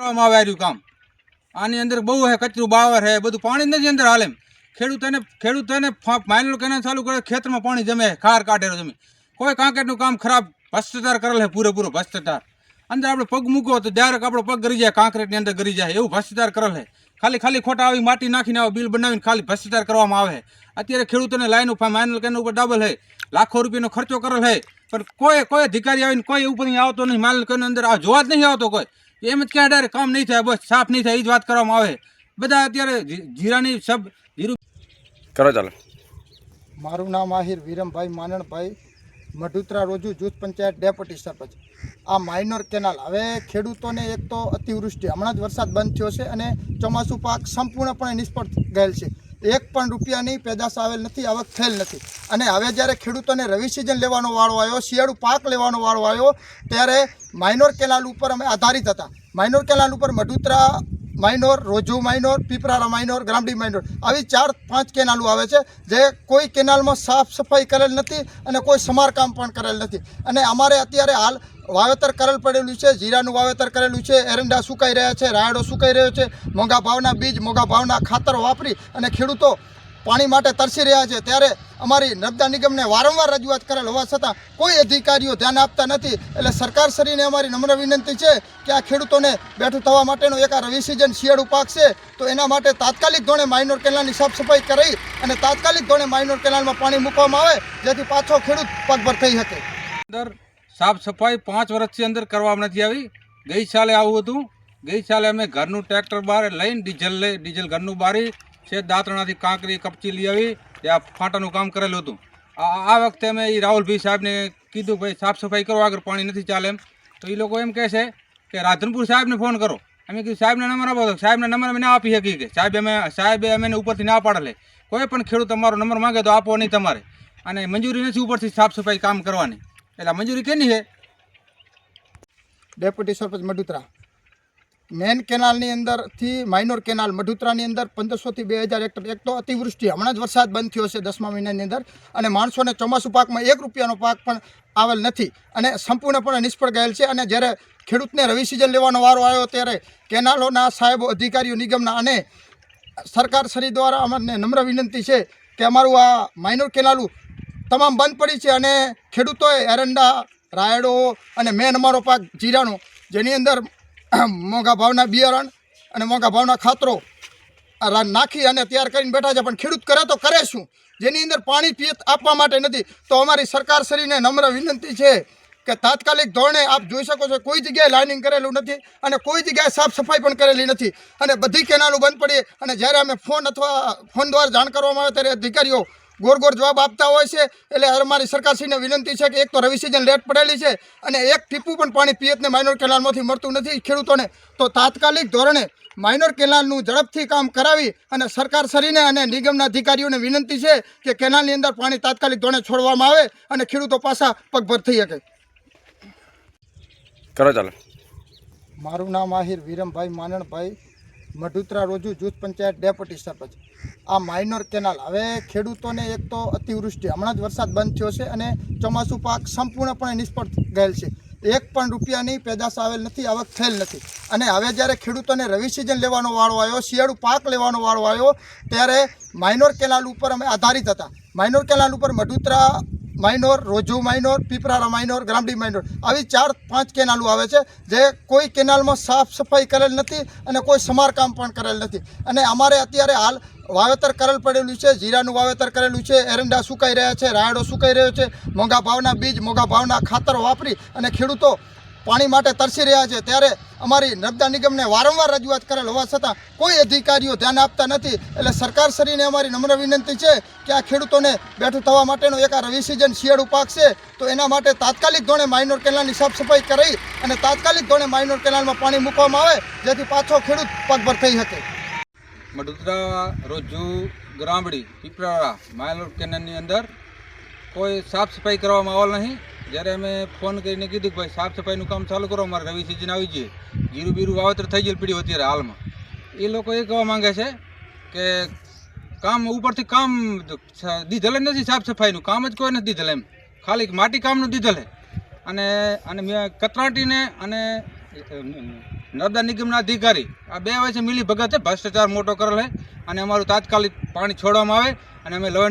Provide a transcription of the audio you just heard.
કરવામાં આવે રહ્યું કામ. આની અંદર બહુ હે, કચરું બાવર હે, બધું પાણી નથી અંદર હાલે એમ. ખેડૂતોને ખેડૂતોને માઇનર કેનાલ ચાલુ કરે, ખેતરમાં પાણી જમે, ખાર કાઢેલો જમે કોઈ કાંકેટનું કામ ખરાબ, ભ્રષ્ટાચાર કરેલ હે, પૂરેપૂરો ભ્રષ્ટાચાર. અંદર આપણે પગ મૂકો તો ડાયરેક્ટ આપણો પગ ગરી જાય, કાંકરેટની અંદર ગરી જાય, એવું ભ્રષ્ટાચાર કરેલ હે. ખાલી ખાલી ખોટા આવી માટી નાખીને આવે બિલ બનાવીને ખાલી ભ્રષ્ટાચાર કરવામાં આવે અત્યારે ખેડૂતોને લાઈન ઉપર માઇનર કેનાલ ઉપર ડબલ હે. લાખો રૂપિયાનો ખર્ચો કરેલ હે. પણ કોઈ કોઈ અધિકારી આવીને કોઈ ઉપર આવતો નહીં માઇનર કેનાલ અંદર આ જોવા જ નહીં આવતો કોઈ. એમ જ ક્યાં ડાયરેક્ટ કામ નહીં થાય બસ સાફ નહીં થાય એ જ વાત કરવામાં આવે. બધા અત્યારે જીરાની સબ જીરું કરો ચાલો. મારું નામ આહિર વિરમભાઈ માનણભાઈ મઢુત્રા રોજુ જૂથ પંચાયત ડેપ્યુટી સરપંચ. આ માઇનોર કેનાલ. હવે ખેડૂતોને એક તો અતિવૃષ્ટિ. હમણાં જ વરસાદ બંધ થયો છે અને ચોમાસું પાક સંપૂર્ણપણે નિષ્ફળ ગયેલ છે. એક પણ રૂપિયાની પેદાશ આવેલ નથી, આવક થયેલ નથી. અને હવે જ્યારે ખેડૂતોને રવિ સિઝન લેવાનો વાળો આવ્યો, શિયાળુ પાક લેવાનો વાળો આવ્યો, ત્યારે માઇનોર કેનાલ ઉપર અમે આધારિત હતા. માઇનોર કેનાલ ઉપર Madhutra minor Roju minor Piprara minor Gramdi minor આવી ચાર પાંચ કેનાલો આવે છે, જે કોઈ કેનાલમાં સાફ સફાઈ કરેલ નથી અને કોઈ સમારકામ પણ કરેલ નથી. અને અમારે અત્યારે હાલ વાવેતર કરેલ પડેલું છે, જીરાનું વાવેતર કરેલું છે, એરંડા સુકાઈ રહ્યા છે, રાયડો સુકાઈ રહ્યો છે, મોંઘા ભાવના બીજ, મોંઘા ભાવના ખાતર વાપરી અને ખેડૂતો પાણી માટે તરસી રહ્યા છે. ત્યારે અમારી નર્મદા નિગમને વારંવાર રજૂઆત કરેલ હોવા છતાં કોઈ અધિકારીઓ ધ્યાન આપતા નથી. એટલે સરકાર શ્રીને અમારી નમ્ર વિનંતી છે કે આ ખેડૂતોને બેઠું થવા માટેનો એક આ રવિ સિઝન શિયાળું પાક છે, તો એના માટે તાત્કાલિક ધોરણે માઇનોર કેનાલની સાફ સફાઈ કરી અને તાત્કાલિક ધોરણે માઇનોર કેનાલમાં પાણી મૂકવામાં આવે, જેથી પાછો ખેડૂત પગભર થઈ શકે. અંદર સાફ સફાઈ પાંચ વર્ષથી અંદર કરવામાં નથી આવી. ગઈ સાલે આવું હતું. ગઈ સાલે અમે ઘરનું ટ્રેક્ટર બહાર લઈને ડીઝલ લઈ, ડીઝલ ઘરનું બારી, છે દાંતણાથી કાંકરી, કપચી લઈ આવી ત્યાં ફાંટાનું કામ કરેલું હતું. આ વખતે અમે એ રાહુલભાઈ સાહેબને કીધું, ભાઈ, સાફ સફાઈ કરો, આગળ પાણી નથી ચાલે એમ. તો એ લોકો એમ કહે છે કે, રાધનપુર સાહેબને ફોન કરો. અમે કીધું, સાહેબને નંબર આપો. સાહેબને નંબર અમે ના આપી શકીએ કે, સાહેબ અમે, સાહેબે અમે ઉપરથી ના પાડેલે કોઈ પણ ખેડૂત તમારો નંબર માંગે તો આપો નહીં તમારે. અને મંજૂરી નથી ઉપરથી સાફ સફાઈ કામ કરવાની. એટલે મંજૂરી કેની છે ડેપ્યુટી સરપંચ મઢુત્રા મેન કેનાલની અંદરથી માઇનોર કેનાલ મઢુત્રાની અંદર પંદરસોથી બે હજાર હેક્ટર એક તો અતિવૃષ્ટિ. હમણાં જ વરસાદ બંધ થયો છે દસમા મહિનાની અંદર અને માણસોને ચોમાસું પાકમાં એક રૂપિયાનો પાક પણ આવેલ નથી અને સંપૂર્ણપણે નિષ્ફળ ગયેલ છે અને જ્યારે ખેડૂતને રવિ સિઝન લેવાનો વારો આવ્યો ત્યારે કેનાલોના સાહેબો, અધિકારીઓ, નિગમના અને સરકાર શ્રી દ્વારા અમને નમ્ર વિનંતી છે કે અમારું આ માઇનોર કેનાલું તમામ બંધ પડી છે અને ખેડૂતોએ એરંડા, રાયડો અને મેન અમારો પાક જીરાનો, જેની અંદર મોંઘા ભાવના બિયારણ અને મોંઘા ભાવના ખાતરો નાખી અને તૈયાર કરીને બેઠા છે. પણ ખેડૂત કરે તો કરે શું? જેની અંદર પાણી પિયત આપવા માટે નથી. તો અમારી સરકાર શ્રીને નમ્ર વિનંતી છે કે તાત્કાલિક ધોરણે આપ જોઈ શકો છો, કોઈ જગ્યાએ લાઇનિંગ કરેલું નથી અને કોઈ જગ્યાએ સાફ સફાઈ પણ કરેલી નથી. અને બધી કેનાલો બંધ પડી અને જ્યારે અમે ફોન અથવા ફોન દ્વારા જાણ કરવામાં આવે ત્યારે અધિકારીઓ ગોર ગોર જવાબ આપતા હોય છે. એટલે અમારી સરકારશ્રીને વિનંતી છે કે એક તો રવિ સિઝન લેટ પડેલી છે અને એક ટીપું પણ પાણી પિયતને માઇનોર કેનાલમાંથી મળતું નથી ખેડૂતોને. તો તાત્કાલિક ધોરણે માઇનોર કેનાલનું ઝડપથી કામ કરાવી અને સરકાર શ્રીને અને નિગમના અધિકારીઓને વિનંતી છે કે કેનાલની અંદર પાણી તાત્કાલિક ધોરણે છોડવામાં આવે અને ખેડૂતો પાછા પગભર થઈ શકે. કરો ચાલો. મારું નામ આહિર વિરમભાઈ માનણભાઈ. મઢુત્રા રોજુ જૂથ પંચાયત ડેપ્યુટી સરપંચ. આ માઇનોર કેનાલ. હવે ખેડૂતોને એક તો અતિવૃષ્ટિ. હમણાં જ વરસાદ બંધ થયો છે અને ચોમાસું પાક સંપૂર્ણપણે નિષ્ફળ ગયેલ છે. એક પણ રૂપિયાની પેદાશ આવેલ નથી, આવક થયેલ નથી. અને હવે જ્યારે ખેડૂતોને રવિ સિઝન લેવાનો વાળો આવ્યો, શિયાળુ પાક લેવાનો વાળો આવ્યો, ત્યારે માઇનોર કેનાલ ઉપર અમે આધારિત હતા. માઇનોર કેનાલ ઉપર Madhutra minor Roju minor Piprara minor Gramdi minor આવી ચાર પાંચ કેનાલો આવે છે જે કોઈ કેનાલમાં સાફ સફાઈ કરેલ નથી અને કોઈ સમારકામ પણ કરેલ નથી. અને અમારે અત્યારે હાલ વાવેતર કરેલ પડેલું છે, જીરાનું વાવેતર કરેલું છે, એરંડા સુકાઈ રહ્યા છે, રાયડો સુકાઈ રહ્યો છે, મોંઘા ભાવના બીજ, મોંઘા ભાવના ખાતર વાપરી અને ખેડૂતો પાણી માટે તરસી રહ્યા છે. ત્યારે અમારી નર્મદા નિગમને વારંવાર રજૂઆત કરેલ હોવા છતાં કોઈ અધિકારીઓ ધ્યાન આપતા નથી. એટલે સરકાર શ્રીને અમારી નમ્ર વિનંતી છે કે આ ખેડૂતોને બેઠું થવા માટેનો એક આ રવિ સિઝન શિયાળું પાક છે, તો એના માટે તાત્કાલિક ધોરણે માઇનોર કેનાલની સાફસફાઈ કરાવી કરી અને તાત્કાલિક ધોરણે માઇનોર કેનાલમાં પાણી મૂકવામાં આવે, જેથી પાછો ખેડૂત પગભર થઈ શકે. મઢુતરા રોજુ, ગ્રામડી પીપરાળા માઇનોર કેનાલની અંદર કોઈ સાફ સફાઈ કરવામાં આવેલ નહીં. જ્યારે અમે ફોન કરીને કીધું કે ભાઈ સાફ સફાઈનું કામ ચાલુ કરો, અમારે રવિ સિઝન આવી જઈએ જીરું બીરું વાવતર થઈ ગયેલું પીડ્યું અત્યારે હાલમાં. એ લોકો એ કહેવા માંગે છે કે કામ ઉપરથી કામ દીધેલ નથી સાફ સફાઈનું કામ જ કોઈ નથી દીધેલ એમ. ખાલી માટી કામનું દીધેલ અને અને મેં કતરાટીને અને નર્મદા નિગમના અધિકારી આ બે વચ્ચે મિલી ભગત ભ્રષ્ટાચાર મોટો કરેલ છે અને અમારું તાત્કાલિક પાણી છોડવામાં આવે અને અમે લવણ